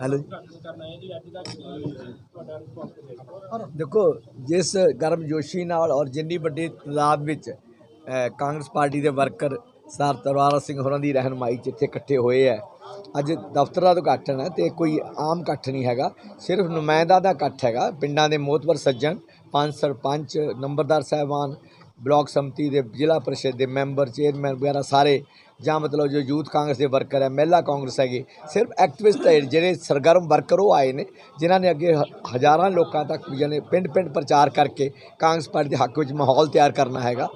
Hello ਦੇਖੋ। ਜਿਸ ਗਰਮਜੋਸ਼ੀ ਨਾਲ ਔਰ ਜਿੰਨੀ ਵੱਡੀ ਤਾਦਾਦ ਵਿੱਚ ਕਾਂਗਰਸ ਪਾਰਟੀ ਦੇ ਵਰਕਰ ਸਰ ਤਰਵਾਰਾ ਸਿੰਘ ਹੋਰਾਂ ਦੀ ਰਹਿਨਮਾਈ 'ਚ ਇੱਥੇ ਇਕੱਠੇ ਹੋਏ ਹੈ ਅੱਜ ਦਫ਼ਤਰਾਂ ਦਾ ਉਦਘਾਟਨ ਹੈ ਤੇ ਕੋਈ ਆਮ ਇਕੱਠ ਨਹੀਂ ਹੈਗਾ। ਸਿਰਫ ਨੁਮਾਇੰਦਾ ਦਾ ਇਕੱਠ ਹੈਗਾ। ਪਿੰਡਾਂ ਦੇ ਮੋਹਤਵਰ ਸੱਜਣ ਪੰਜ ਸਰਪੰਚ ਨੰਬਰਦਾਰ ਸਾਹਿਬਾਨ ਬਲਾਕ ਸੰਮਤੀ ਦੇ ਜ਼ਿਲ੍ਹਾ ਪਰਿਸ਼ਦ ਦੇ ਮੈਂਬਰ ਚੇਅਰਮੈਨ ਵਗੈਰਾ ਸਾਰੇ ਜਾਂ ਮਤਲਬ ਜੋ ਯੂਥ ਕਾਂਗਰਸ ਦੇ ਵਰਕਰ ਹੈ, ਮਹਿਲਾ ਕਾਂਗਰਸ ਹੈਗੇ, ਸਿਰਫ ਐਕਟਿਵਿਸਟ ਹੈ, ਜਿਹੜੇ ਸਰਗਰਮ ਵਰਕਰ ਉਹ ਆਏ ਨੇ, ਜਿਨ੍ਹਾਂ ਨੇ ਅੱਗੇ ਹ- ਹਜ਼ਾਰਾਂ ਲੋਕਾਂ ਤੱਕ ਯਾਨੀ ਪਿੰਡ ਪਿੰਡ ਪ੍ਰਚਾਰ ਕਰਕੇ ਕਾਂਗਰਸ ਪਾਰਟੀ ਦੇ ਹੱਕ ਵਿੱਚ ਮਾਹੌਲ ਤਿਆਰ ਕਰਨਾ ਹੈਗਾ।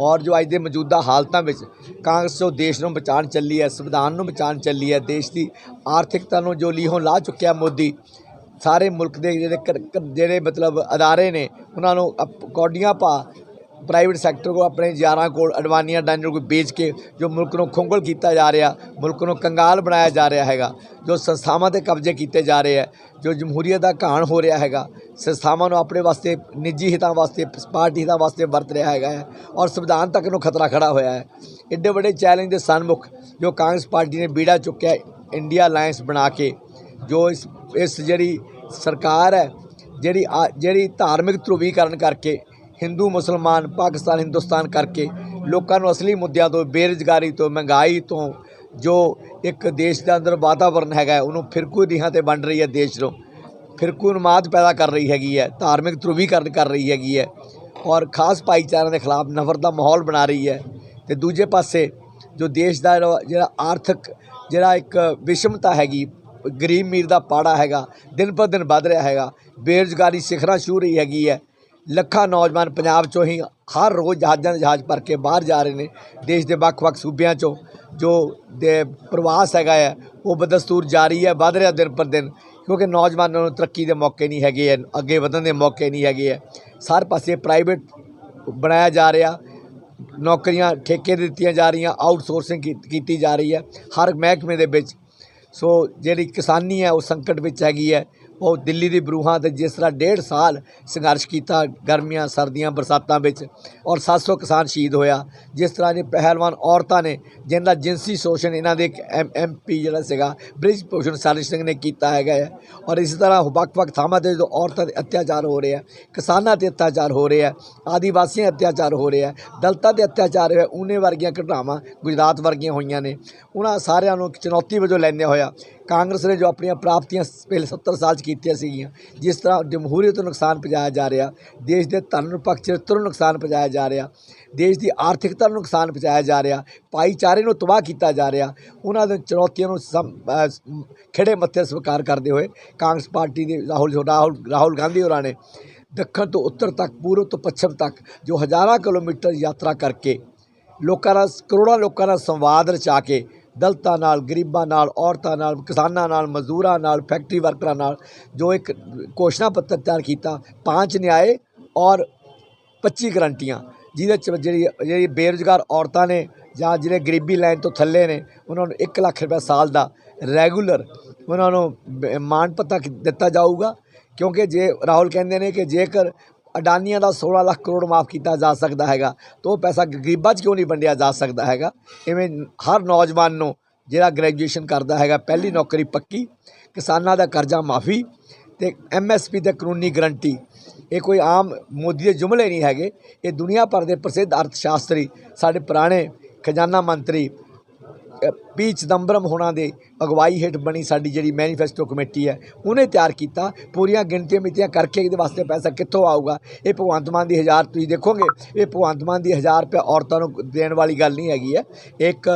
ਔਰ ਜੋ ਅੱਜ ਦੇ ਮੌਜੂਦਾ ਹਾਲਤਾਂ ਵਿੱਚ ਕਾਂਗਰਸ ਜੋ ਦੇਸ਼ ਨੂੰ ਬਚਾਉਣ ਚੱਲੀ ਹੈ, ਸੰਵਿਧਾਨ ਨੂੰ ਬਚਾਉਣ ਚੱਲੀ ਹੈ, ਦੇਸ਼ ਦੀ ਆਰਥਿਕਤਾ ਨੂੰ ਜੋ ਲੀਹੋਂ ਲਾ ਚੁੱਕਿਆ ਮੋਦੀ, ਸਾਰੇ ਮੁਲਕ ਦੇ ਜਿਹੜੇ ਜਿਹੜੇ ਮਤਲਬ ਅਦਾਰੇ ਨੇ, ਉਹਨਾਂ ਨੂੰ ਕੌਡੀਆਂ ਪਾ ਪ੍ਰਾਈਵੇਟ ਸੈਕਟਰ ਕੋ ਆਪਣੇ ਯਾਰਾਂ ਕੋਲ ਅਡਵਾਨੀਆਂ ਡਾਂਜਰ ਕੋ ਵੇਚ ਕੇ ਜੋ ਮੁਲਕ ਨੂੰ ਖੁੰਗਲ ਕੀਤਾ ਜਾ ਰਿਹਾ, ਮੁਲਕ ਨੂੰ ਕੰਗਾਲ ਬਣਾਇਆ ਜਾ ਰਿਹਾ ਹੈਗਾ, ਜੋ ਸੰਸਥਾਵਾਂ ਤੇ ਕਬਜ਼ੇ ਕੀਤੇ ਜਾ ਰਹੇ ਹੈ, ਜੋ ਜਮਹੂਰੀਅਤ ਦਾ ਘਾਣ ਹੋ ਰਿਹਾ ਹੈਗਾ, ਸੰਸਥਾਵਾਂ ਨੂੰ ਆਪਣੇ ਵਾਸਤੇ, ਨਿੱਜੀ ਹਿੱਤਾਂ ਵਾਸਤੇ, ਪਾਰਟੀ ਹਿੱਤਾਂ ਵਾਸਤੇ ਵਰਤ ਰਿਹਾ ਹੈਗਾ ਹੈ ਔਰ ਸੰਵਿਧਾਨ ਤੱਕ ਨੂੰ ਖਤਰਾ ਖੜਾ ਹੋਇਆ ਹੈ। ਐਡੇ ਵੱਡੇ ਚੈਲੰਜ ਦੇ ਸਨਮੁਖ ਜੋ ਕਾਂਗਰਸ ਪਾਰਟੀ ਨੇ ਬੀੜਾ ਚੁੱਕਿਆ ਇੰਡੀਆ ਅਲਾਈਅੰਸ ਬਣਾ ਕੇ, ਜੋ ਇਸ ਇਸ ਜਿਹੜੀ ਸਰਕਾਰ ਹੈ, ਜਿਹੜੀ ਆ- ਜਿਹੜੀ ਧਾਰਮਿਕ ਧਰੁਵੀਕਰਨ ਕਰਕੇ ਹਿੰਦੂ, ਮੁਸਲਮਾਨ, ਪਾਕਿਸਤਾਨ, ਹਿੰਦੁਸਤਾਨ ਕਰਕੇ ਲੋਕਾਂ ਨੂੰ ਅਸਲੀ ਮੁੱਦਿਆਂ ਤੋਂ, ਬੇਰੁਜ਼ਗਾਰੀ ਤੋਂ, ਮਹਿੰਗਾਈ ਤੋਂ ਜੋ ਇੱਕ ਦੇਸ਼ ਦੇ ਅੰਦਰ ਵਾਤਾਵਰਨ ਹੈਗਾ ਉਹਨੂੰ ਫਿਰਕੂ ਨੀਹਾਂ ਤੇ ਵੰਡ ਰਹੀ ਹੈ ਦੇਸ਼ ਨੂੰ। ਫਿਰਕੂ ਨਮਾਜ਼ ਪੈਦਾ ਕਰ ਰਹੀ ਹੈਗੀ ਹੈ, ਧਾਰਮਿਕ ਧਰੁਵੀਕਰਨ ਕਰ ਰਹੀ ਹੈਗੀ ਹੈ ਔਰ ਖਾਸ ਭਾਈਚਾਰਿਆਂ ਦੇ ਖਿਲਾਫ ਨਫ਼ਰਤ ਦਾ ਮਾਹੌਲ ਬਣਾ ਰਹੀ ਹੈ। ਤੇ ਦੂਜੇ ਪਾਸੇ ਜੋ ਦੇਸ਼ ਦਾ ਜਿਹੜਾ- ਆਰਥਿਕ, ਜਿਹੜਾ ਇੱਕ ਵਿਸ਼ਮਤਾ ਹੈਗੀ, ਗਰੀਬ ਮੀਰ ਦਾ ਪਾੜਾ ਹੈਗਾ, ਦਿਨ ਪਰ ਦਿਨ ਵੱਧ ਰਿਹਾ ਹੈਗਾ, ਬੇਰੁਜ਼ਗਾਰੀ ਸਿਖਰਾਂ ਛੂ ਰਹੀ ਹੈਗੀ ਹੈ। ਲੱਖਾਂ ਨੌਜਵਾਨ ਪੰਜਾਬ ਚੋਂ ਹੀ ਹਰ ਰੋਜ਼ ਜਹਾਜ਼ਾਂ ਦੇ ਜਹਾਜ਼ ਭਰ ਕੇ ਬਾਹਰ ਜਾ ਰਹੇ ਨੇ, ਦੇਸ਼ ਦੇ ਵੱਖ-ਵੱਖ ਸੂਬਿਆਂ ਚੋਂ, ਜੋ ਦੇ ਪ੍ਰਵਾਸ ਹੈਗਾ ਹੈ ਉਹ ਬਦਸਤੂਰ ਜਾਰੀ ਹੈ, ਵੱਧ ਰਿਹਾ ਦਿਨ ਪਰ ਦਿਨ, ਕਿਉਂਕਿ ਨੌਜਵਾਨਾਂ ਨੂੰ ਤਰੱਕੀ ਦੇ ਮੌਕੇ ਨਹੀਂ ਹੈਗੇ ਹੈ ਅੱਗੇ ਵਧਣ ਦੇ ਮੌਕੇ ਨਹੀਂ ਹੈਗੇ ਹੈ ਸਾਰੇ ਪਾਸੇ ਪ੍ਰਾਈਵੇਟ ਬਣਾਇਆ ਜਾ ਰਿਹਾ, ਨੌਕਰੀਆਂ ਠੇਕੇ ਦੇ ਦਿੱਤੀਆਂ ਜਾ ਰਹੀਆਂ ਆਊਟਸੋਰਸਿੰਗ ਕੀਤੀ ਜਾ ਰਹੀ ਹੈ, ਹਰ ਮਹਿਕਮੇ ਦੇ ਵਿੱਚ। ਸੋ ਜਿਹੜੀ ਕਿਸਾਨੀ ਹੈ, ਉਹ ਸੰਕਟ ਵਿੱਚ ਹੈਗੀ ਹੈ ਉਹ ਦਿੱਲੀ ਦੀ ਬਰੂਹਾਂ ਤੇ ਜਿਸ ਤਰ੍ਹਾਂ ਡੇਢ ਸਾਲ ਸੰਘਰਸ਼ ਕੀਤਾ ਗਰਮੀਆਂ, ਸਰਦੀਆਂ, ਬਰਸਾਤਾਂ ਵਿੱਚ ਔਰ 700 ਕਿਸਾਨ ਸ਼ਹੀਦ ਹੋਇਆ। ਜਿਸ ਤਰ੍ਹਾਂ ਦੇ ਪਹਿਲਵਾਨ ਔਰਤਾਂ ਨੇ, ਜਿਨ੍ਹਾਂ ਦਾ ਜਿਨਸੀ ਸ਼ੋਸ਼ਣ ਇਹਨਾਂ ਦੇ ਇੱਕ ਐਮਪੀ ਜਿਹੜਾ ਸੀਗਾ ਬ੍ਰਿਜ ਭੂਸ਼ਣ ਸਰਜ ਸਿੰਘ ਨੇ ਕੀਤਾ ਹੈਗਾ ਹੈ। ਔਰ ਇਸੇ ਤਰ੍ਹਾਂ ਵੱਖ-ਵੱਖ ਥਾਵਾਂ ਤੇ ਜੋ ਔਰਤਾਂ ਤੇ ਅਤਿਆਚਾਰ ਹੋ ਰਹੇ ਆ, ਕਿਸਾਨਾਂ ਤੇ ਅਤਿਆਚਾਰ ਹੋ ਰਹੇ ਆ, ਆਦੀਵਾਸੀਆਂ ਅਤਿਆਚਾਰ ਹੋ ਰਿਹਾ ਦਲਤਾਂ ਤੇ ਅਤਿਆਚਾਰ ਹੋਇਆ ਉਹਨੇ ਵਰਗੀਆਂ ਘਟਨਾਵਾਂ ਗੁਜਰਾਤ ਵਰਗੀਆਂ ਹੋਈਆਂ ਨੇ। ਉਹਨਾਂ ਸਾਰਿਆਂ ਨੂੰ ਇੱਕ ਚੁਣੌਤੀ ਵਜੋਂ ਲੈਂਦੇ ਹੋਇਆ ਕਾਂਗਰਸ ਨੇ ਜੋ ਆਪਣੀਆਂ ਪ੍ਰਾਪਤੀਆਂ ਪਹਿਲੇ 70 ਸਾਲ 'ਚ ਕੀਤੀਆਂ ਸੀਗੀਆਂ, ਜਿਸ ਤਰ੍ਹਾਂ ਜਮਹੂਰੀਅਤ ਨੂੰ ਨੁਕਸਾਨ ਪਹੁੰਚਾਇਆ ਜਾ ਰਿਹਾ, ਦੇਸ਼ ਦੇ ਧਨ ਨਿਰਪੱਖ ਚਰਿੱਤਰ ਨੂੰ ਨੁਕਸਾਨ ਪਹੁੰਚਾਇਆ ਜਾ ਰਿਹਾ, ਦੇਸ਼ ਦੀ ਆਰਥਿਕਤਾ ਨੂੰ ਨੁਕਸਾਨ ਪਹੁੰਚਾਇਆ ਜਾ ਰਿਹਾ, ਭਾਈਚਾਰੇ ਨੂੰ ਤਬਾਹ ਕੀਤਾ ਜਾ ਰਿਹਾ, ਉਹਨਾਂ ਦੇ ਚੁਣੌਤੀਆਂ ਨੂੰ ਸਮ- ਖਿੜੇ ਮੱਥੇ ਸਵੀਕਾਰ ਕਰਦੇ ਹੋਏ ਕਾਂਗਰਸ ਪਾਰਟੀ ਦੇ ਰਾਹੁਲ ਰਾਹੁਲ ਰਾਹੁਲ ਗਾਂਧੀ ਹੋਰਾਂ ਨੇ ਦੱਖਣ ਤੋਂ ਉੱਤਰ ਤੱਕ, ਪੂਰਬ ਤੋਂ ਪੱਛਮ ਤੱਕ ਜੋ ਹਜ਼ਾਰਾਂ ਕਿਲੋਮੀਟਰ ਯਾਤਰਾ ਕਰਕੇ ਲੋਕਾਂ ਨਾਲ, ਕਰੋੜਾਂ ਲੋਕਾਂ ਨਾਲ ਸੰਵਾਦ ਰਚਾ ਕੇ ਦਲਤਾਂ ਨਾਲ, ਗਰੀਬਾਂ ਨਾਲ, ਔਰਤਾਂ ਨਾਲ, ਕਿਸਾਨਾਂ ਨਾਲ, ਮਜ਼ਦੂਰਾਂ ਨਾਲ, ਫੈਕਟਰੀ ਵਰਕਰਾਂ ਨਾਲ ਜੋ ਇੱਕ ਘੋਸ਼ਣਾ ਪੱਤਰ ਤਿਆਰ ਕੀਤਾ ਪੰਜ ਨਿਆਏ ਔਰ 25 ਗਰੰਟੀਆਂ, ਜਿਹਦੇ ਚ ਜਿਹੜੀ ਜਿਹੜੀ ਬੇਰੁਜ਼ਗਾਰ ਔਰਤਾਂ ਨੇ ਜਾਂ ਜਿਹੜੇ ਗਰੀਬੀ ਲਾਈਨ ਤੋਂ ਥੱਲੇ ਨੇ, ਉਹਨਾਂ ਨੂੰ 1 ਲੱਖ ਰੁਪਏ ਸਾਲ ਦਾ ਰੈਗੂਲਰ ਉਹਨਾਂ ਨੂੰ ਮਾਣ ਪੱਤਾ ਦਿੱਤਾ ਜਾਊਗਾ, ਕਿਉਂਕਿ ਜੇ, ਰਾਹੁਲ ਕਹਿੰਦੇ ਨੇ ਕਿ ਜੇਕਰ ਅਡਾਨੀਆਂ ਦਾ 16 ਲੱਖ ਕਰੋੜ ਮਾਫ ਕੀਤਾ ਜਾ ਸਕਦਾ ਹੈਗਾ ਤਾਂ ਉਹ ਪੈਸਾ ਗਰੀਬਾਂ 'ਚ ਕਿਉਂ ਨਹੀਂ ਵੰਡਿਆ ਜਾ ਸਕਦਾ ਹੈਗਾ? ਇਵੇਂ ਹਰ ਨੌਜਵਾਨ ਨੂੰ ਜਿਹੜਾ ਗ੍ਰੈਜੂਏਸ਼ਨ ਕਰਦਾ ਹੈਗਾ, ਪਹਿਲੀ ਨੌਕਰੀ ਪੱਕੀ, ਕਿਸਾਨਾਂ ਦਾ ਕਰਜ਼ਾ ਮਾਫੀ ਤੇ ਐਮਐਸਪੀ ਤੇ ਕਾਨੂੰਨੀ ਗਰੰਟੀ ਇਹ ਕੋਈ ਆਮ ਮੋਦੀ ਦੇ ਜੁਮਲੇ ਨਹੀਂ ਹੈਗੇ। ਇਹ ਦੁਨੀਆ ਭਰ ਦੇ ਪ੍ਰਸਿੱਧ ਅਰਥਸ਼ਾਸਤਰੀ ਸਾਡੇ ਪੁਰਾਣੇ ਖਜ਼ਾਨਾ ਮੰਤਰੀ ਪੀ ਚਿਦੰਬਰਮ ਹੋਣਾ ਦੇ ਅਗਵਾਈ ਹੇਠ ਬਣੀ ਸਾਡੀ ਜਿਹੜੀ ਮੈਨੀਫੈਸਟੋ ਕਮੇਟੀ ਹੈ, ਉਹਨੇ ਤਿਆਰ ਕੀਤਾ। ਪੂਰੀਆਂ ਗਿਣਤੀਆਂ ਮਿਤੀਆਂ ਕਰਕੇ ਇਹਦੇ ਵਾਸਤੇ ਪੈਸਾ ਕਿੱਥੋਂ ਆਊਗਾ? ਇਹ ਭਗਵੰਤ ਮਾਨ ਦੀ ਹਜ਼ਾਰ, ਤੁਸੀਂ ਦੇਖੋਗੇ, ਇਹ ਭਗਵੰਤ ਮਾਨ ਦੀ ਹਜ਼ਾਰ ਰੁਪਏ ਔਰਤਾਂ ਨੂੰ ਦੇਣ ਵਾਲੀ ਗੱਲ ਨਹੀਂ ਹੈਗੀ ਹੈ। ਇੱਕ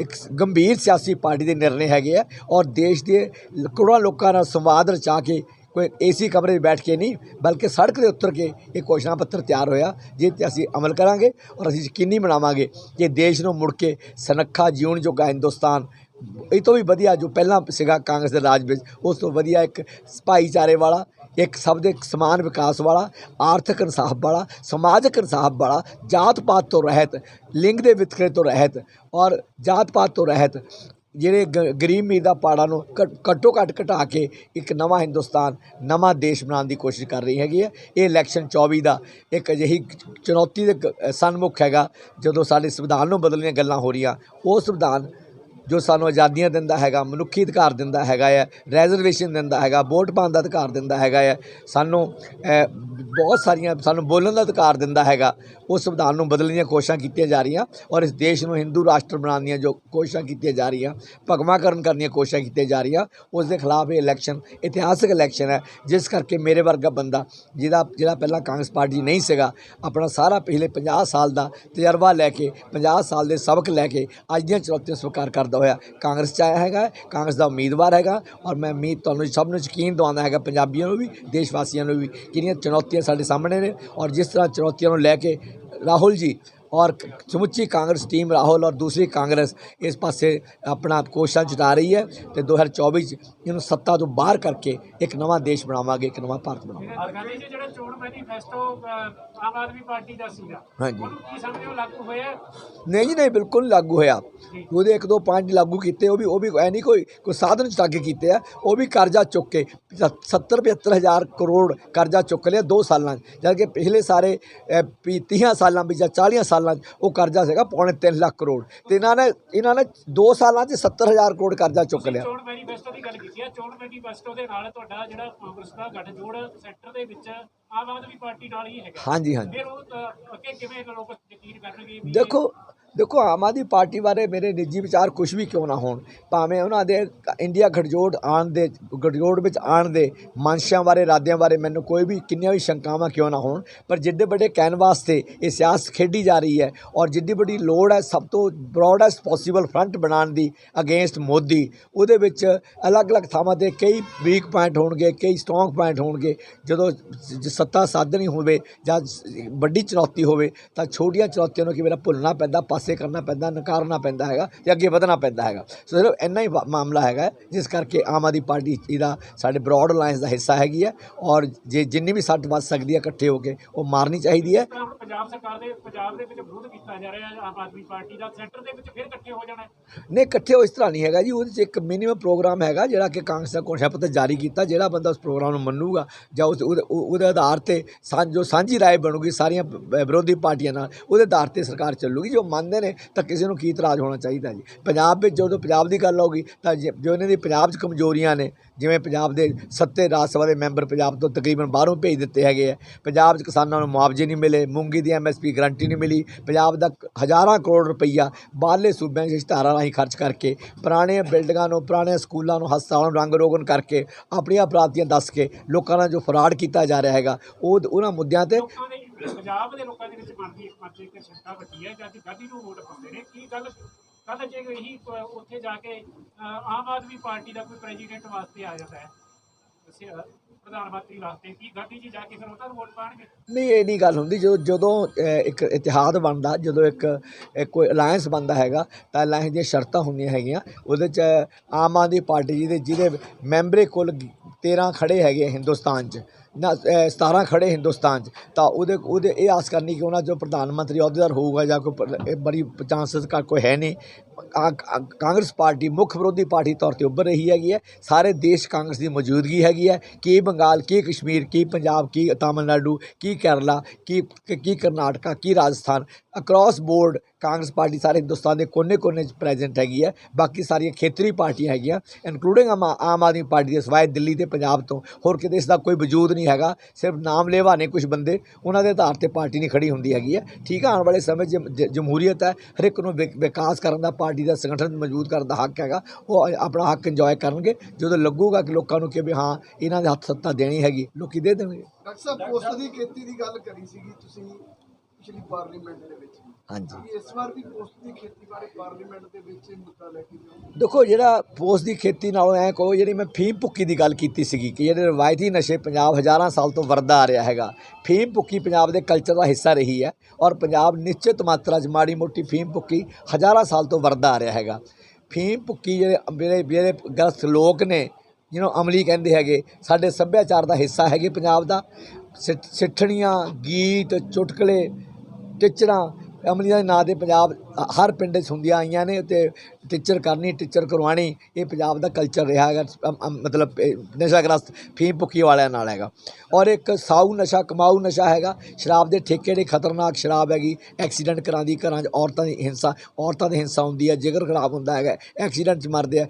ਇੱਕ ਗੰਭੀਰ ਸਿਆਸੀ ਪਾਰਟੀ ਦੇ ਨਿਰਣੇ ਹੈਗੇ ਆ ਔਰ ਦੇਸ਼ ਦੇ ਕਰੋੜਾਂ ਲੋਕਾਂ ਨਾਲ ਸੰਵਾਦ ਰਚਾ ਕੇ ਕੋਈ ਏਸੀ ਕਮਰੇ 'ਚ ਬੈਠ ਕੇ ਨਹੀਂ, ਬਲਕਿ ਸੜਕ ਦੇ ਉੱਤਰ ਕੇ ਇਹ ਘੋਸ਼ਣਾ ਪੱਤਰ ਤਿਆਰ ਹੋਇਆ, ਜਿਸ ਤੇ ਅਸੀਂ ਅਮਲ ਕਰਾਂਗੇ ਔਰ ਅਸੀਂ ਯਕੀਨੀ ਬਣਾਵਾਂਗੇ ਕਿ ਦੇਸ਼ ਨੂੰ ਮੁੜ ਕੇ ਸਨੱਖਾ ਜਿਉਣ ਜੋਗਾ ਹਿੰਦੁਸਤਾਨ ਇਹ ਤੋਂ ਵੀ ਵਧੀਆ ਜੋ ਪਹਿਲਾਂ ਸੀਗਾ ਕਾਂਗਰਸ ਦੇ ਰਾਜ ਵਿੱਚ, ਉਸ ਤੋਂ ਵਧੀਆ ਇੱਕ ਭਾਈਚਾਰੇ ਵਾਲਾ, ਇੱਕ ਸਭ ਦੇ ਸਮਾਨ ਵਿਕਾਸ ਵਾਲਾ, ਆਰਥਿਕ ਇਨਸਾਫ ਵਾਲਾ, ਸਮਾਜਿਕ ਇਨਸਾਫ ਵਾਲਾ ਜਾਤ ਪਾਤ ਤੋਂ ਰਹਿਤ, ਲਿੰਗ ਦੇ ਵਿਤਕਰੇ ਤੋਂ ਰਹਿਤ ਔਰ ਜਾਤ ਪਾਤ ਤੋਂ ਰਹਿਤ ਜਿਹੜੇ ਗ- ਗਰੀਬ ਅਮੀਰ ਦਾ ਪਾੜਾ ਨੂੰ ਘ- ਘੱਟੋ ਘੱਟ ਘਟਾ ਕੇ ਇੱਕ ਨਵਾਂ ਹਿੰਦੁਸਤਾਨ, ਨਵਾਂ ਦੇਸ਼ ਬਣਾਉਣ ਦੀ ਕੋਸ਼ਿਸ਼ ਕਰ ਰਹੀ ਹੈਗੀ ਹੈ। ਇਹ ਇਲੈਕਸ਼ਨ 24 ਦਾ ਇੱਕ ਅਜਿਹੀ ਚੁਣੌਤੀ ਦੇ ਕ- ਸਨਮੁਖ ਹੈਗਾ। ਜਦੋਂ ਸਾਡੇ ਸੰਵਿਧਾਨ ਨੂੰ ਬਦਲਣੀਆਂ ਗੱਲਾਂ ਹੋ ਰਹੀਆਂ, ਉਹ ਸੰਵਿਧਾਨ ਜੋ ਸਾਨੂੰ ਆਜ਼ਾਦੀਆਂ ਦਿੰਦਾ ਹੈਗਾ, ਮਨੁੱਖੀ ਅਧਿਕਾਰ ਦਿੰਦਾ ਹੈਗਾ ਹੈ ਰੈਜ਼ਰਵੇਸ਼ਨ ਦਿੰਦਾ ਹੈਗਾ, ਵੋਟ ਪਾਉਣ ਦਾ ਅਧਿਕਾਰ ਦਿੰਦਾ ਹੈਗਾ ਹੈ ਸਾਨੂੰ ਬਹੁਤ ਸਾਰੀਆਂ, ਸਾਨੂੰ ਬੋਲਣ ਦਾ ਅਧਿਕਾਰ ਦਿੰਦਾ ਹੈਗਾ ਉਸ ਸੰਵਿਧਾਨ ਨੂੰ ਬਦਲਣ ਦੀਆਂ ਕੋਸ਼ਿਸ਼ਾਂ ਕੀਤੀਆਂ ਜਾ ਰਹੀਆਂ ਔਰ ਇਸ ਦੇਸ਼ ਨੂੰ ਹਿੰਦੂ ਰਾਸ਼ਟਰ ਬਣਾਉਣ ਦੀਆਂ ਜੋ ਕੋਸ਼ਿਸ਼ਾਂ ਕੀਤੀਆਂ ਜਾ ਰਹੀਆਂ ਭਗਵਾਕਰਨ ਕਰਨ ਦੀਆਂ ਕੋਸ਼ਿਸ਼ਾਂ ਕੀਤੀਆਂ ਜਾ ਰਹੀਆਂ, ਉਸ ਦੇ ਖਿਲਾਫ ਇਹ ਇਲੈਕਸ਼ਨ ਇਤਿਹਾਸਕ ਇਲੈਕਸ਼ਨ ਹੈ, ਜਿਸ ਕਰਕੇ ਮੇਰੇ ਵਰਗਾ ਬੰਦਾ, ਜਿਹਦਾ, ਜਿਹੜਾ ਪਹਿਲਾਂ ਕਾਂਗਰਸ ਪਾਰਟੀ ਨਹੀਂ ਸੀਗਾ, ਆਪਣਾ ਸਾਰਾ ਪਿਛਲੇ 50 ਸਾਲ ਦਾ ਤਜਰਬਾ ਲੈ ਕੇ 50 ਸਾਲ ਦੇ ਸਬਕ ਲੈ ਕੇ ਅੱਜ ਦੀਆਂ ਚੁਣੌਤੀਆਂ ਸਵੀਕਾਰ ਕਰਦਾ ਹੋਇਆ। ਕਾਂਗਰਸ 'ਚ ਆਇਆ ਹੈਗਾ ਕਾਂਗਰਸ ਦਾ ਉਮੀਦਵਾਰ ਹੈਗਾ ਔਰ ਮੈਂ ਉਮੀਦ ਤੁਹਾਨੂੰ ਸਭ ਨੂੰ ਯਕੀਨ ਦਿਵਾਉਂਦਾ ਹੈਗਾ ਪੰਜਾਬੀਆਂ ਨੂੰ ਵੀ ਦੇਸ਼ ਵਾਸੀਆਂ ਨੂੰ ਵੀ ਕਿਹੜੀਆਂ ਚੁਣੌਤੀਆਂ ਸਾਡੇ ਸਾਹਮਣੇ ਨੇ ਔਰ ਜਿਸ ਤਰ੍ਹਾਂ ਚੁਣੌਤੀਆਂ ਨੂੰ ਲੈ ਕੇ ਰਾਹੁਲ ਜੀ ਔਰ ਸਮੁੱਚੀ ਕਾਂਗਰਸ ਟੀਮ ਰਾਹੁਲ ਔਰ ਦੂਸਰੀ ਕਾਂਗਰਸ ਇਸ ਪਾਸੇ ਆਪਣਾ ਕੋਸ਼ਿਸ਼ਾਂ ਜਤਾ ਰਹੀ ਹੈ ਤੇ 2024 ਚ ਇਹਨੂੰ ਸੱਤਾ ਤੋਂ ਬਾਹਰ ਕਰਕੇ ਇੱਕ ਨਵਾਂ ਦੇਸ਼ ਬਣਾਵਾਂਗੇ ਇੱਕ ਨਵਾਂ ਭਾਰਤ ਬਣਾਵਾਂਗੇ। ਗਾਂਧੀ ਜੀ ਜਿਹੜਾ ਚੋਣ ਮੈਨੀਫੈਸਟੋ ਅਹ, ਆਮ ਆਦਮੀ ਪਾਰਟੀ ਦਾ ਸੀਗਾ ਹਾਂਜੀ। ਕੀ ਲਾਗੂ ਹੋਇਆ? ਨਹੀਂ ਜੀ ਨਹੀਂ ਬਿਲਕੁਲ ਲਾਗੂ ਹੋਇਆ। ਉਹਦੇ ਇੱਕ ਦੋ ਪੁਆਇੰਟ ਲਾਗੂ ਕੀਤੇ ਉਹ ਵੀ ਉਹ ਵੀ ਐ ਨਹੀਂ ਕੋਈ ਕੋਈ ਸਾਧਨ ਚੁੱਕ ਕੇ ਕੀਤੇ ਆ ਉਹ ਵੀ ਕਰਜ਼ਾ ਚੁੱਕ ਕੇ 70 75 ਹਜ਼ਾਰ ਕਰੋੜ ਕਰਜ਼ਾ ਚੁੱਕ ਲਿਆ 2 ਸਾਲਾਂ 'ਚ। ਜਦ ਕਿ ਪਿਛਲੇ ਸਾਰੇ ਅ, ਵੀ 30 ਸਾਲਾਂ ਵਿੱਚ ਜਾਂ 40 ਸਾਲਾਂ 'ਚ ਉਹ ਕਰਜ਼ਾ ਸੀਗਾ ਪੌਣੇ 3 ਲੱਖ ਕਰੋੜ। ਤੇ ਇਹਨਾਂ ਨੇ ਇਹਨਾਂ ਨੇ 2 ਸਾਲਾਂ 'ਚ 70 ਹਜ਼ਾਰ ਕਰੋੜ ਕਰਜ਼ਾ ਚੁੱਕ ਲਿਆ। ਚੋਣ ਮੈਨੀਫੈਸਟੋ ਦੀ ਗੱਲ ਕੀਤੀ ਹੈ ਚੋਣ ਮੈਨੀਫੈਸਟੋ ਦੇ ਨਾਲ ਤੁਹਾਡਾ ਜਿਹੜਾ ਕਾਂਗਰਸ ਦਾ ਗੱਠਜੋੜ ਸੈਂਟਰ ਦੇ ਵਿੱਚ ਆਮ ਆਦਮੀ ਪਾਰਟੀ ਨਾਲ ਹੀ ਹੈਗਾ। ਹਾਂਜੀ ਹਾਂਜੀ। ਫਿਰ ਉਹ ਅੱਗੇ ਕਿਵੇਂ ਲੋਕ ਯਕੀਨ ਕਰਨਗੇ ਦੇਖੋ ਦੇਖੋ, ਆਮ ਆਦਮੀ ਪਾਰਟੀ ਬਾਰੇ ਮੇਰੇ ਨਿੱਜੀ ਵਿਚਾਰ ਕੁਝ ਵੀ ਕਿਉਂ ਨਾ ਹੋਣ? ਭਾਵੇਂ ਉਹਨਾਂ ਦੇ ਇੰਡੀਆ ਗਠਜੋੜ ਆਉਣ ਦੇ ਗਠਜੋੜ ਵਿੱਚ ਆਉਣ ਦੇ ਮਨਸ਼ਿਆਂ ਬਾਰੇ, ਇਰਾਦਿਆਂ ਬਾਰੇ ਮੈਨੂੰ ਕੋਈ ਵੀ ਕਿੰਨੀਆਂ ਵੀ ਸ਼ੰਕਾਵਾਂ ਕਿਉਂ ਨਾ ਹੋਣ? ਪਰ ਜਿੱਡੇ ਵੱਡੇ ਕੈਨਵਾਸ ਤੇ ਇਹ ਸਿਆਸਤ ਖੇਡੀ ਜਾ ਰਹੀ ਹੈ ਔਰ ਜਿੱਡੀ ਵੱਡੀ ਲੋੜ ਹੈ ਸਭ ਤੋਂ ਬ੍ਰੌਡੈਸਟ ਪੋਸੀਬਲ ਫਰੰਟ ਬਣਾਉਣ ਦੀ ਅਗੇਂਸਟ ਮੋਦੀ, ਉਹਦੇ ਵਿੱਚ ਅਲੱਗ-ਅਲੱਗ ਥਾਵਾਂ ਤੇ ਕਈ ਵੀਕ ਪੁਆਇੰਟ ਹੋਣਗੇ, ਕਈ ਸਟਰੋਂਗ ਪੁਆਇੰਟ ਹੋਣਗੇ। ਜਦੋਂ ਸੱਤਾ ਸਾਧਨੀ ਹੋਵੇ ਜਾਂ ਵੱਡੀ ਚੁਣੌਤੀ ਹੋਵੇ ਤਾਂ ਛੋਟੀਆਂ ਚੁਣੌਤੀਆਂ ਨੂੰ ਕਿਵੇਂ ਭੁੱਲਣਾ ਪੈਂਦਾ, ਪਾਸੇ ਕਰਨਾ ਪੈਂਦਾ ਨਕਾਰਨਾ ਪੈਂਦਾ ਹੈਗਾ ਤੇ ਅੱਗੇ ਵਧਣਾ ਪੈਂਦਾ ਹੈਗਾ ਸੋ ਸਿਰਫ ਇੰਨਾ ਹੀ ਮਾਮਲਾ ਹੈਗਾ ਜਿਸ ਕਰਕੇ ਆਮ ਆਦਮੀ ਪਾਰਟੀ ਇਹਦਾ ਸਾਡੇ ਬ੍ਰੌਡ ਅਲਾਈਅੰਸ ਦਾ ਹਿੱਸਾ ਹੈਗੀ ਹੈ ਔਰ ਜੇ ਜਿੰਨੀ ਵੀ ਸੱਟ ਵੱਜ ਸਕਦੀ ਹੈ ਇਕੱਠੇ ਹੋ ਕੇ ਉਹ ਮਾਰਨੀ ਚਾਹੀਦੀ ਹੈ ਪੰਜਾਬ ਸਰਕਾਰ ਦੇ ਪੰਜਾਬ ਦੇ ਵਿੱਚ ਵਿਰੋਧ ਕੀਤਾ ਜਾ ਰਿਹਾ ਹੈ ਆਮ ਆਦਮੀ ਪਾਰਟੀ ਦਾ ਸੈਂਟਰ ਦੇ ਵਿੱਚ ਫਿਰ ਇਕੱਠੇ ਹੋ ਜਾਣਾ। ਨਹੀਂ ਇਕੱਠੇ ਹੋ ਇਸ ਤਰ੍ਹਾਂ ਨਹੀਂ ਹੈਗਾ ਜੀ ਉਹਦੇ 'ਚ ਇੱਕ ਮਿਨੀਮਮ ਪ੍ਰੋਗਰਾਮ ਹੈਗਾ ਜਿਹੜਾ ਕਿ ਕਾਂਗਰਸ ਦਾ ਪੱਤਰ ਜਾਰੀ ਕੀਤਾ ਜਿਹੜਾ ਬੰਦਾ ਉਸ ਪ੍ਰੋਗਰਾਮ ਨੂੰ ਮੰਨੂਗਾ ਜਾਂ ਉਸ ਉਹਦੇ ਉਹ- ਉਹਦੇ ਆਧਾਰ ਤੇ ਸਾਂਝ ਜੋ ਸਾਂਝੀ ਰਾਏ ਬਣੂਗੀ ਸਾਰੀਆਂ ਵਿਰੋਧੀ ਪਾਰਟੀਆਂ ਨਾਲ ਉਹਦੇ ਆਧਾਰ ਤੇ ਸਰਕਾਰ ਚੱਲੂਗੀ ਜੋ ਮੰਨਦੇ ਨੇ, ਤਾਂ ਕਿਸੇ ਨੂੰ ਕੀ ਇਤਰਾਜ਼ ਹੋਣਾ ਚਾਹੀਦਾ ਜੀ? ਪੰਜਾਬ ਵਿੱਚ ਜਦੋਂ ਪੰਜਾਬ ਦੀ ਗੱਲ ਹੋਗੀ ਤਾਂ ਜੋ ਇਹਨਾਂ ਦੀ ਪੰਜਾਬ 'ਚ ਕਮਜ਼ੋਰੀਆਂ ਨੇ, ਜਿਵੇਂ ਪੰਜਾਬ ਦੇ ਸੱਤੇ ਰਾਜ ਸਭਾ ਦੇ ਮੈਂਬਰ ਪੰਜਾਬ ਤੋਂ ਤਕਰੀਬਨ ਬਾਹਰੋਂ ਭੇਜ ਦਿੱਤੇ ਹੈਗੇ ਆ, ਪੰਜਾਬ 'ਚ ਕਿਸਾਨਾਂ ਨੂੰ ਮੁਆਵਜ਼ੇ ਨਹੀਂ ਮਿਲੇ, ਮੂੰਗੀ ਦੀ ਐਮਐਸਪੀ ਗਰੰਟੀ ਨਹੀਂ ਮਿਲੀ, ਪੰਜਾਬ ਦਾ ਹਜ਼ਾਰਾਂ ਕਰੋੜ ਰੁਪਈਆ ਬਾਹਰਲੇ ਸੂਬਿਆਂ 'ਚ ਇਸ਼ਤਿਹਾਰਾਂ ਰਾਹੀਂ ਖਰਚ ਕਰਕੇ ਪੁਰਾਣੇ ਬਿਲਡਿੰਗਾਂ ਨੂੰ ਪੁਰਾਣੇ ਸਕੂਲਾਂ ਨੂੰ, ਹਸਪਤਾਲਾਂ ਨੂੰ ਰੰਗ ਰੋਗਨ ਕਰਕੇ, ਆਪਣੀਆਂ ਅਪਰਾਧੀਆਂ ਦੱਸ ਕੇ ਲੋਕਾਂ ਨਾਲ ਜੋ ਫਰਾਡ ਕੀਤਾ ਜਾ ਰਿਹਾ ਹੈਗਾ, ਉਹ ਉਹਨਾਂ ਮੁੱਦਿਆਂ ਤੇ ਪੰਜਾਬ ਦੇ ਲੋਕਾਂ ਦੇ ਵਿੱਚ ਮਨ ਇੱਕ ਮਨ ਇੱਕ ਸ਼ੰਕਾ ਵੱਡੀ ਹੈ, ਜਦ ਗਾਂਧੀ ਨੂੰ ਵੋਟ ਪਾਉਂਦੇ ਨੇ। ਕੀ ਗੱਲ ਕੱਲ ਜੇ ਇਹੀ ਉੱਥੇ ਜਾ ਕੇ ਆਮ ਆਦਮੀ ਪਾਰਟੀ ਦਾ ਕੋਈ ਪ੍ਰੈਜ਼ੀਡੈਂਟ ਵਾਸਤੇ ਆ ਜਾਂਦਾ ਹੈ ਪ੍ਰਧਾਨ ਮੰਤਰੀ ਵਾਸਤੇ, ਕੀ ਗਾਂਧੀ ਜੀ ਜਾ ਕੇ ਫਿਰ ਉਹਨਾਂ ਨੂੰ ਵੋਟ ਪਾਣਗੇ ਨਹੀਂ, ਇਹ ਨਹੀਂ ਗੱਲ ਹੁੰਦੀ। ਜਦੋਂ ਜਦੋਂ ਇੱਕ ਇਤਿਹਾਦ ਬਣਦਾ, ਜਦੋਂ ਇੱਕ ਕੋਈ ਅਲਾਇੰਸ ਬਣਦਾ ਹੈਗਾ, ਤਾਂ ਅਲਾਇੰਸ ਦੀਆਂ ਸ਼ਰਤਾਂ ਹੁੰਦੀਆਂ ਹੈਗੀਆਂ। ਉਹਦੇ 'ਚ ਆਮ ਆਦਮੀ ਪਾਰਟੀ ਜਿਹਦੇ ਜਿਹਦੇ ਮੈਂਬਰੇ ਕੋਲ 13 ਖੜੇ ਹੈਗੇ ਹਿੰਦੁਸਤਾਨ 'ਚ। 17 ਖੜੇ ਹਿੰਦੁਸਤਾਨ 'ਚ, ਤਾਂ ਉਹਦੇ ਉਹਦੇ ਇਹ ਆਸ ਕਰਨੀ ਕਿ ਉਹਨਾਂ ਜੋ ਪ੍ਰਧਾਨ ਮੰਤਰੀ ਅਹੁਦੇਦਾਰ ਹੋਊਗਾ ਜਾਂ ਕੋਈ ਬੜੀ ਚਾਂਸਿਸ ਕਾ ਕੋਈ ਹੈ ਨਹੀਂ ਕਾਂਗਰਸ ਪਾਰਟੀ ਮੁੱਖ ਵਿਰੋਧੀ ਪਾਰਟੀ ਤੌਰ ਤੇ ਉੱਭਰ ਰਹੀ ਹੈਗੀ ਹੈ। ਸਾਰੇ ਦੇਸ਼ ਕਾਂਗਰਸ ਦੀ ਮੌਜੂਦਗੀ ਹੈਗੀ ਹੈ। ਕੀ ਬੰਗਾਲ, ਕੀ ਕਸ਼ਮੀਰ, ਕੀ ਪੰਜਾਬ, ਕੀ ਤਾਮਿਲਨਾਡੂ, ਕੀ ਕੇਰਲਾ, ਕੀ ਕੀ ਕਰਨਾਟਕਾ, ਕੀ Rajasthan across board Congress party ਸਾਰੇ ਹਿੰਦੁਸਤਾਨ ਦੇ ਕੋਨੇ-ਕੋਨੇ 'ਚ ਪ੍ਰੈਜ਼ੈਂਟ ਹੈਗੀ ਹੈ। ਬਾਕੀ ਸਾਰੀਆਂ ਖੇਤਰੀ ਪਾਰਟੀਆਂ ਹੈਗੀਆਂ ਇਨਕਲੂਡਿੰਗ ਆਮ ਆਦਮੀ ਪਾਰਟੀ ਦੇ ਸਿਵਾਏ ਦਿੱਲੀ ਤੇ ਪੰਜਾਬ ਤੋਂ। ਹੋਰ ਕਿਤੇ ਇਸ ਦਾ ਕੋਈ ਵਜੂਦ ਨਹੀਂ ਹੈਗਾ। ਸਿਰਫ ਨਾਮ ਲੈਵਾ ਨੇ ਕੁਝ ਬੰਦੇ। ਉਹਨਾਂ ਦੇ ਆਧਾਰ ਤੇ ਪਾਰਟੀ ਨਹੀਂ ਖੜੀ ਹੁੰਦੀ ਹੈਗੀ ਹੈ। ਠੀਕ ਹੈ ਆਉਣ ਵਾਲੇ ਸਮੇਂ 'ਚ ਜਮਹੂਰੀਅਤ ਹੈ। ਹਰ ਇੱਕ ਨੂੰ ਵਿਕਾਸ ਕਰਨ ਦਾ ਪਾਰਟੀ ਦਾ ਸੰਗਠਨ ਮੌਜੂਦ ਕਰਨ ਦਾ ਹੱਕ ਹੈਗਾ, ਉਹ ਆਪਣਾ ਹੱਕ ਇੰਜੋਏ ਕਰਨਗੇ। ਜਦੋਂ ਲੱਗੂਗਾ ਕਿ ਲੋਕਾਂ ਨੂੰ ਕਿ ਵੀ ਹਾਂ, ਇਹਨਾਂ ਦੇ ਹੱਥ ਸੱਤਾ ਦੇਣੀ ਹੈਗੀ, ਲੋਕੀ ਦੇ ਦੇਣਗੇ। ਡਾਕਟਰ ਸਾਹਿਬ, ਪੋਸਟ ਦੀ ਖੇਤੀ ਦੀ ਗੱਲ ਕਰੀ ਸੀਗੀ ਤੁਸੀਂ। ਪਿਛਲੀ ਪਾਰਲੀਮੈਂਟ ਦੇ ਵਿੱਚ ਹਾਂਜੀ। ਕੀ ਇਸ ਵਾਰ ਵੀ ਪੋਸਟ ਦੀ ਖੇਤੀ ਬਾਰੇ ਪਾਰਲੀਮੈਂਟ ਦੇ ਵਿੱਚ ਇਹ ਮੁੱਦਾ ਲੈ ਕੇ ਜਾਓ? ਦੇਖੋ ਜਿਹੜਾ ਪੋਸਟ ਦੀ ਖੇਤੀ ਨਾਲੋਂ ਐ ਕਹੋ ਜਿਹੜੀ ਮੈਂ ਫੀਮ ਭੁੱਕੀ ਦੀ ਗੱਲ ਕੀਤੀ ਸੀਗੀ ਕਿ ਜਿਹੜੇ ਰਵਾਇਤੀ ਨਸ਼ੇ ਪੰਜਾਬ ਹਜ਼ਾਰਾਂ ਸਾਲ ਤੋਂ ਵਰਦਾ ਆ ਰਿਹਾ ਹੈਗਾ ਫੀਮ ਭੁੱਕੀ ਪੰਜਾਬ ਦੇ ਕਲਚਰ ਦਾ ਹਿੱਸਾ ਰਹੀ ਹੈ ਔਰ ਪੰਜਾਬ ਨਿਸ਼ਚਿਤ ਮਾਤਰਾ 'ਚ ਮਾੜੀ ਮੋਟੀ ਫੀਮ ਭੁੱਕੀ ਹਜ਼ਾਰਾਂ ਸਾਲ ਤੋਂ ਵਰਦਾ ਆ ਰਿਹਾ ਹੈਗਾ। ਫੀਮ ਭੁੱਕੀ ਜਿਹੜੇ ਜਿਹੜੇ ਗ੍ਰਸਤ ਲੋਕ ਨੇ ਜਿਹਨੂੰ ਅਮਲੀ ਕਹਿੰਦੇ ਹੈਗੇ ਸਾਡੇ ਸੱਭਿਆਚਾਰ ਦਾ ਹਿੱਸਾ ਹੈਗੇ ਪੰਜਾਬ ਦਾ। ਸਿੱਠਣੀਆਂ, ਗੀਤ, ਚੁਟਕਲੇ, ਟੀਚਰਾਂ, ਅਮਲੀਆਂ ਦੇ ਨਾਂ ਤੇ ਪੰਜਾਬ ਹਰ ਪਿੰਡ 'ਚ ਹੁੰਦੀਆਂ ਆਈਆਂ ਨੇ ਤੇ ਟੀਚਰ ਕਰਨੀ, ਟੀਚਰ ਕਰਵਾਉਣੀ, ਇਹ ਪੰਜਾਬ ਦਾ ਕਲਚਰ ਰਿਹਾ ਹੈਗਾ ਮਤਲਬ ਨਸ਼ਾਗ੍ਰਸਤ, ਫੀਮ ਭੁੱਕੀ ਵਾਲਿਆਂ ਨਾਲ ਹੈਗਾ। ਔਰ ਇੱਕ ਸਾਊ ਨਸ਼ਾ, ਕਮਾਊ ਨਸ਼ਾ ਹੈਗਾ, ਸ਼ਰਾਬ ਦੇ ਠੇਕੇ ਦੇ ਖਤਰਨਾਕ ਸ਼ਰਾਬ ਹੈਗੀ, ਐਕਸੀਡੈਂਟ ਕਰਾਉਂਦੀ, ਘਰਾਂ 'ਚ ਔਰਤਾਂ ਦੀ ਹਿੰਸਾ, ਔਰਤਾਂ ਦੀ ਹਿੰਸਾ ਹੁੰਦੀ ਹੈ, ਜਿਗਰ ਖਰਾਬ ਹੁੰਦਾ ਹੈਗਾ, ਐਕਸੀਡੈਂਟ 'ਚ ਮਰਦੇ ਆ।